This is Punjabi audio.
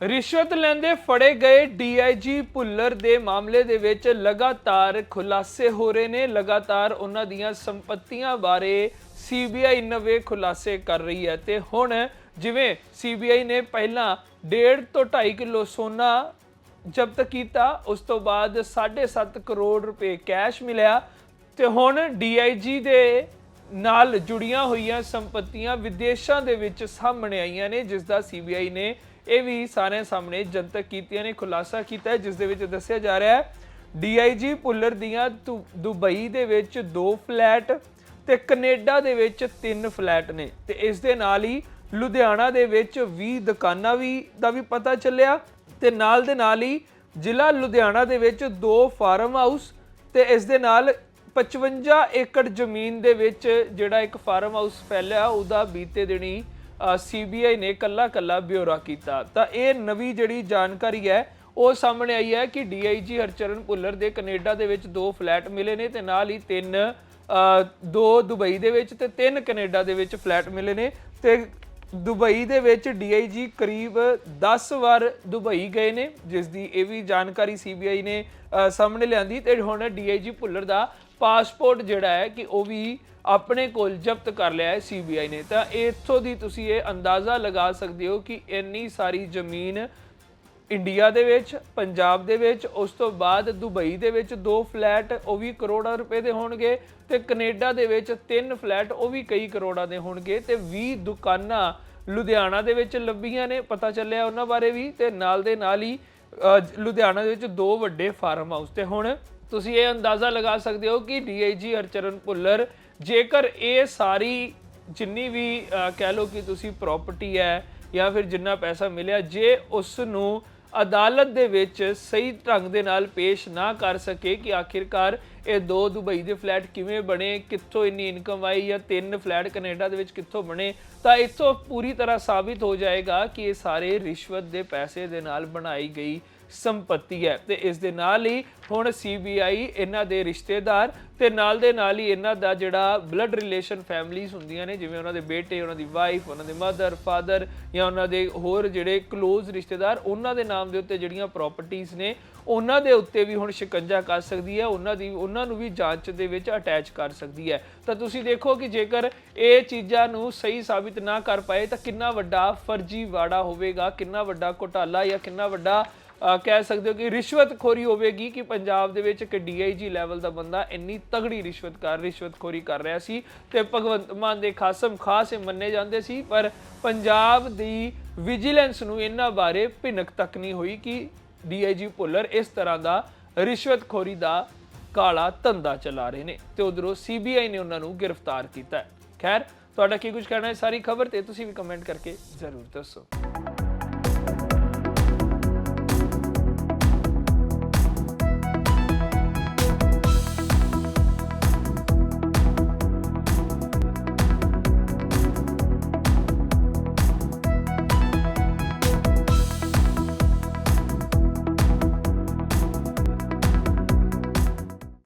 ਰਿਸ਼ਵਤ ਲੈਂਦੇ ਫੜੇ ਗਏ ਡੀਆਈਜੀ ਭੁੱਲਰ ਦੇ ਮਾਮਲੇ ਦੇ ਵਿੱਚ ਲਗਾਤਾਰ ਖੁਲਾਸੇ ਹੋ ਰਹੇ ਨੇ। ਲਗਾਤਾਰ ਉਹਨਾਂ ਦੀਆਂ ਸੰਪਤੀਆਂ ਬਾਰੇ ਸੀਬੀਆਈ ਨਵੇਂ ਖੁਲਾਸੇ ਕਰ ਰਹੀ ਹੈ ਤੇ ਹੁਣ ਜਿਵੇਂ ਸੀਬੀਆਈ ਨੇ ਪਹਿਲਾਂ 1.5 ਤੋਂ 2.5 ਕਿਲੋ ਸੋਨਾ ਜ਼ਬਤ ਕੀਤਾ, ਉਸ ਤੋਂ ਬਾਅਦ 7.5 ਕਰੋੜ ਰੁਪਏ ਕੈਸ਼ ਮਿਲਿਆ ਤੇ ਹੁਣ ਡੀਆਈਜੀ ਦੇ ਨਾਲ ਜੁੜੀਆਂ ਹੋਈਆਂ ਸੰਪਤੀਆਂ ਵਿਦੇਸ਼ਾਂ ਦੇ ਵਿੱਚ ਸਾਹਮਣੇ ਆਈਆਂ ਨੇ, ਜਿਸ ਦਾ ਸੀਬੀਆਈ ਨੇ ਇਹ ਵੀ ਸਾਰਿਆਂ ਸਾਹਮਣੇ ਜਨਤਕ ਕੀਤੀਆਂ ਨੇ, ਖੁਲਾਸਾ ਕੀਤਾ ਹੈ, ਜਿਸ ਦੇ ਵਿੱਚ ਦੱਸਿਆ ਜਾ ਰਿਹਾ ਹੈ ਡੀਆਈਜੀ ਭੁੱਲਰ ਦੀਆਂ ਦੁ- ਦੁਬਈ ਦੇ ਵਿੱਚ ਦੋ ਫਲੈਟ ਤੇ ਕੈਨੇਡਾ ਦੇ ਵਿੱਚ ਤਿੰਨ ਫਲੈਟ ਨੇ ਤੇ ਇਸ ਦੇ ਨਾਲ ਹੀ ਲੁਧਿਆਣਾ ਦੇ ਵਿੱਚ 20 ਦੁਕਾਨਾਂ ਵੀ, ਦਾ ਵੀ ਪਤਾ ਚੱਲਿਆ ਤੇ ਨਾਲ ਦੇ ਨਾਲ ਹੀ ਜ਼ਿਲ੍ਹਾ ਲੁਧਿਆਣਾ ਦੇ ਵਿੱਚ ਦੋ ਫਾਰਮ ਹਾਊਸ ਤੇ ਇਸ ਦੇ ਨਾਲ 55 ਏਕੜ ਜ਼ਮੀਨ ਦੇ ਵਿੱਚ ਜਿਹੜਾ ਇੱਕ ਫਾਰਮ ਹਾਊਸ ਫੈਲਿਆ, ਉਹਦਾ ਬੀਤੇ ਦਿਨੀ ਸੀਬੀਆਈ ਨੇ ਕੱਲਾ ਕੱਲਾ ਬਿਊਰਾ ਕੀਤਾ। ਤਾਂ ਇਹ ਨਵੀਂ ਜਿਹੜੀ ਜਾਣਕਾਰੀ ਹੈ, ਉਹ ਸਾਹਮਣੇ ਆਈ ਹੈ ਕਿ ਡੀਆਈਜੀ ਹਰਚਰਨ ਭੁੱਲਰ ਦੇ ਕੈਨੇਡਾ ਦੇ ਵਿੱਚ ਦੋ ਫਲੈਟ ਮਿਲੇ ਨੇ ਤੇ ਨਾਲ ਹੀ ਤਿੰਨ ਦੋ ਦੁਬਈ ਦੇ ਵਿੱਚ ਤੇ ਤਿੰਨ ਕੈਨੇਡਾ ਦੇ ਵਿੱਚ ਫਲੈਟ ਮਿਲੇ ਨੇ। ਤੇ ਦੁਬਈ ਦੇ ਵਿੱਚ ਡੀਆਈਜੀ ਕਰੀਬ 10 ਵਾਰ ਦੁਬਈ ਗਏ ਨੇ, ਜਿਸ ਦੀ ਇਹ ਵੀ ਜਾਣਕਾਰੀ ਸੀਬੀਆਈ ਨੇ ਸਾਹਮਣੇ ਲਿਆਂਦੀ। ਤੇ ਹੁਣ ਡੀਆਈਜੀ ਭੁੱਲਰ ਦਾ ਪਾਸਪੋਰਟ ਜਿਹੜਾ ਹੈ ਕਿ ਉਹ ਵੀ ਆਪਣੇ ਕੋਲ ਜ਼ਬਤ ਕਰ ਲਿਆ ਹੈ ਸੀਬੀਆਈ ਨੇ। ਤਾਂ ਇੱਥੋਂ ਦੀ ਤੁਸੀਂ ਇਹ ਅੰਦਾਜ਼ਾ ਲਗਾ ਸਕਦੇ ਹੋ ਕਿ ਇੰਨੀ ਸਾਰੀ ਜ਼ਮੀਨ ਇੰਡੀਆ ਦੇ ਵਿੱਚ, ਪੰਜਾਬ ਦੇ ਵਿੱਚ, ਉਸ ਤੋਂ ਬਾਅਦ ਦੁਬਈ ਦੇ ਵਿੱਚ ਦੋ ਫਲੈਟ ਉਹ ਵੀ ਕਰੋੜਾਂ ਰੁਪਏ ਦੇ ਹੋਣਗੇ ਤੇ ਕੈਨੇਡਾ ਦੇ ਵਿੱਚ ਤਿੰਨ ਫਲੈਟ ਉਹ ਵੀ ਕਈ ਕਰੋੜਾਂ ਦੇ ਹੋਣਗੇ ਤੇ 20 ਦੁਕਾਨਾਂ ਲੁਧਿਆਣਾ ਦੇ ਵਿੱਚ ਲੱਭੀਆਂ ਨੇ, ਪਤਾ ਚੱਲਿਆ ਉਹਨਾਂ ਬਾਰੇ ਵੀ ਤੇ ਨਾਲ ਦੇ ਨਾਲ ਹੀ ਲੁਧਿਆਣਾ ਦੇ ਵਿੱਚ ਦੋ ਵੱਡੇ ਫਾਰਮ ਹਾਊਸ ਤੇ ਹੁਣ ਤੁਸੀਂ ਇਹ ਅੰਦਾਜ਼ਾ ਲਗਾ ਸਕਦੇ ਹੋ ਕਿ ਡੀਆਈਜੀ ਹਰਚਰਨ ਭੁੱਲਰ, ਜੇਕਰ ਇਹ ਸਾਰੀ ਜਿੰਨੀ ਵੀ ਕਹਿ ਲਓ ਕਿ ਤੁਸੀਂ ਪ੍ਰਾਪਰਟੀ ਹੈ ਜਾਂ ਫਿਰ ਜਿੰਨਾ ਪੈਸਾ ਮਿਲਿਆ, ਜੇ ਉਸ ਨੂੰ ਅਦਾਲਤ ਦੇ ਵਿੱਚ ਸਹੀ ਢੰਗ ਦੇ ਨਾਲ ਪੇਸ਼ ਨਾ ਕਰ ਸਕੇ ਕਿ ਆਖਿਰਕਾਰ ਇਹ ਦੋ ਦੁਬਈ ਦੇ ਫਲੈਟ ਕਿਵੇਂ ਬਣੇ, ਕਿੱਥੋਂ ਇੰਨੀ ਇਨਕਮ ਆਈ ਜਾਂ ਤਿੰਨ ਫਲੈਟ ਕੈਨੇਡਾ ਦੇ ਵਿੱਚ ਕਿੱਥੋਂ ਬਣੇ, ਤਾਂ ਇੱਥੋਂ ਪੂਰੀ ਤਰ੍ਹਾਂ ਸਾਬਿਤ ਹੋ ਜਾਏਗਾ ਕਿ ਇਹ ਸਾਰੇ ਰਿਸ਼ਵਤ ਦੇ ਪੈਸੇ ਦੇ ਨਾਲ ਬਣਾਈ ਗਈ ਸੰਪਤੀ ਹੈ। ਤੇ ਇਸ ਦੇ ਨਾਲ ਹੀ ਹੁਣ ਸੀਬੀਆਈ ਇਹਨਾਂ ਦੇ ਰਿਸ਼ਤੇਦਾਰ ਤੇ ਨਾਲ ਦੇ ਨਾਲ ਹੀ ਇਹਨਾਂ ਦਾ ਜਿਹੜਾ ਬਲੱਡ ਰਿਲੇਸ਼ਨ ਫੈਮਲੀਆਂ ਹੁੰਦੀਆਂ ਨੇ, ਜਿਵੇਂ ਉਹਨਾਂ ਦੇ ਬੇਟੇ, ਉਹਨਾਂ ਦੀ ਵਾਈਫ ਉਹਨਾਂ ਦੇ ਮਦਰ ਫਾਦਰ ਜਾਂ ਉਹਨਾਂ ਦੇ ਹੋਰ ਜਿਹੜੇ ক্লোਜ਼ ਰਿਸ਼ਤੇਦਾਰ, ਉਹਨਾਂ ਦੇ ਨਾਮ ਦੇ ਉੱਤੇ ਜਿਹੜੀਆਂ ਪ੍ਰਾਪਰਟੀਆਂ ਨੇ ਉਹਨਾਂ ਦੇ ਉੱਤੇ ਵੀ ਹੁਣ ਸ਼ਿਕੰਜਾ ਕਰ ਸਕਦੀ ਹੈ, ਉਹਨਾਂ ਦੀ, ਉਹਨਾਂ ਨੂੰ ਵੀ ਜਾਂਚ ਦੇ ਵਿੱਚ ਅਟੈਚ ਕਰ ਸਕਦੀ ਹੈ। ਤਾਂ ਤੁਸੀਂ ਦੇਖੋ ਕਿ ਜੇਕਰ ਇਹ ਚੀਜ਼ਾਂ ਨੂੰ ਸਹੀ ਸਾਬਿਤ ਨਾ ਕਰ ਪਾਏ, ਤਾਂ ਕਿੰਨਾ ਵੱਡਾ ਫਰਜ਼ੀਵਾੜਾ ਹੋਵੇਗਾ, ਕਿੰਨਾ ਵੱਡਾ ਘੁਟਾਲਾ ਜਾਂ ਕਿੰਨਾ ਵੱਡਾ ਕਹਿ ਸਕਦੇ ਹੋ ਕਿ ਰਿਸ਼ਵਤਖੋਰੀ ਹੋਵੇਗੀ ਕਿ ਪੰਜਾਬ ਦੇ ਵਿੱਚ ਇੱਕ ਡੀਆਈਜੀ ਲੈਵਲ ਦਾ ਬੰਦਾ ਇੰਨੀ ਤਗੜੀ ਰਿਸ਼ਵਤਕਾਰ ਰਿਸ਼ਵਤਖੋਰੀ ਕਰ ਰਿਹਾ ਸੀ ਤੇ ਭਗਵੰਤ ਮਾਨ ਦੇ ਖਾਸਮ ਖਾਸ ਇਹ ਮੰਨੇ ਜਾਂਦੇ ਸੀ, ਪਰ ਪੰਜਾਬ ਦੀ ਵਿਜੀਲੈਂਸ ਨੂੰ ਇਹਨਾਂ ਬਾਰੇ ਭਿਨਕ ਤੱਕ ਨਹੀਂ ਹੋਈ ਕਿ ਡੀਆਈਜੀ ਭੁੱਲਰ ਇਸ ਤਰ੍ਹਾਂ ਦਾ ਰਿਸ਼ਵਤਖੋਰੀ ਦਾ ਕਾਲਾ ਧੰਦਾ ਚਲਾ ਰਹੇ ਨੇ ਤੇ ਉਧਰੋਂ ਸੀਬੀਆਈ ਨੇ ਉਹਨਾਂ ਨੂੰ ਗ੍ਰਿਫਤਾਰ ਕੀਤਾ ਹੈ। ਖੈਰ, ਤੁਹਾਡਾ ਕੀ ਕੁਝ ਕਹਿਣਾ ਹੈ ਸਾਰੀ ਖਬਰ ਤੇ ਤੁਸੀਂ ਵੀ ਕਮੈਂਟ ਕਰਕੇ ਜ਼ਰੂਰ ਦੱਸੋ।